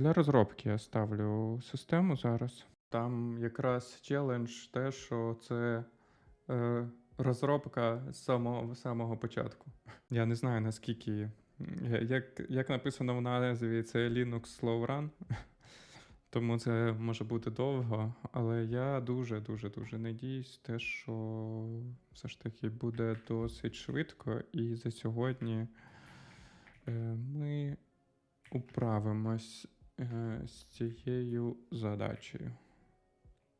Для розробки я ставлю систему зараз. Там якраз челендж те, що це е, розробка з самого, самого початку. Я не знаю наскільки. Як, як написано в назві, це Linux Slow Run. Тому це може бути довго, але я дуже дуже надіюсь, те, що все ж таки буде досить швидко, і за сьогодні е, ми управимось з цією задачею.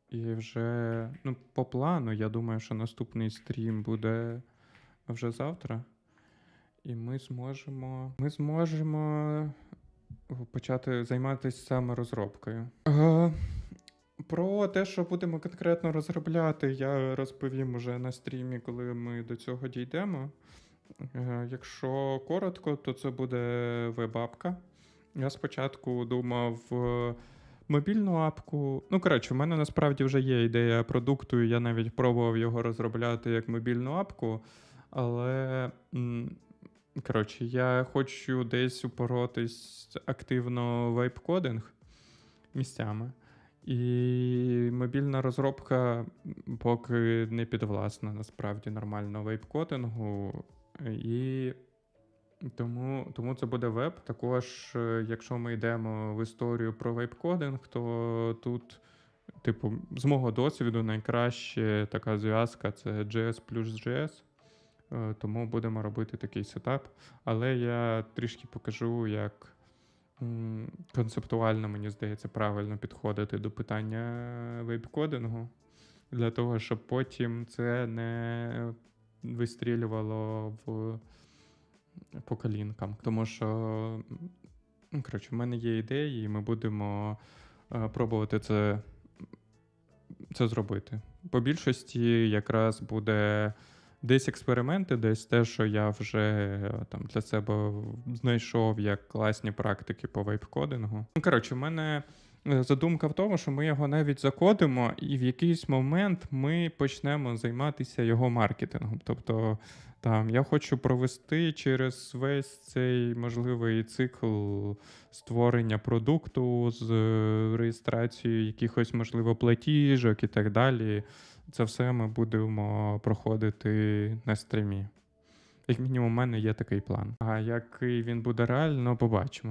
І вже, ну, по плану, я думаю, що наступний стрім буде вже завтра. І ми зможемо. Ми зможемо почати займатися саме розробкою. Е, про те, що будемо конкретно розробляти, я розповім уже на стрімі, коли ми до цього дійдемо. Е, Якщо коротко, то це буде веб-апка. Я спочатку думав е, мобільну апку. Ну, коротше, в мене насправді вже є ідея продукту, і я навіть пробував його розробляти як мобільну апку. Але коротше, я хочу десь упоротись активно вейп-кодинг місцями. І мобільна розробка поки не підвласна насправді нормально вейп-кодингу. І тому, тому це буде веб. Також, е, якщо ми йдемо в історію про вейп-кодинг, то тут, типу, з мого досвіду, найкраще така зв'язка це JS плюс JS. Е, Тому будемо робити такий сетап. Але я трішки покажу, як концептуально, мені здається, правильно підходити до питання вейп-кодингу, для того, щоб потім це не вистрілювало в по колінкам. Тому що, ну, коротше, в мене є ідеї, і ми будемо е, пробувати це, це зробити. По більшості якраз буде десь експерименти, десь те, що я вже е, там для себе знайшов як класні практики по вейп-кодингу. Ну, коротше, в мене задумка в тому, що ми його навіть закодимо, і в якийсь момент ми почнемо займатися його маркетингом. Тобто там я хочу провести через весь цей можливий цикл створення продукту з е, реєстрацією якихось, можливо, платіжок і так далі. Це все ми будемо проходити на стрімі. Як мінімум, у мене є такий план. А який він буде реально, побачимо.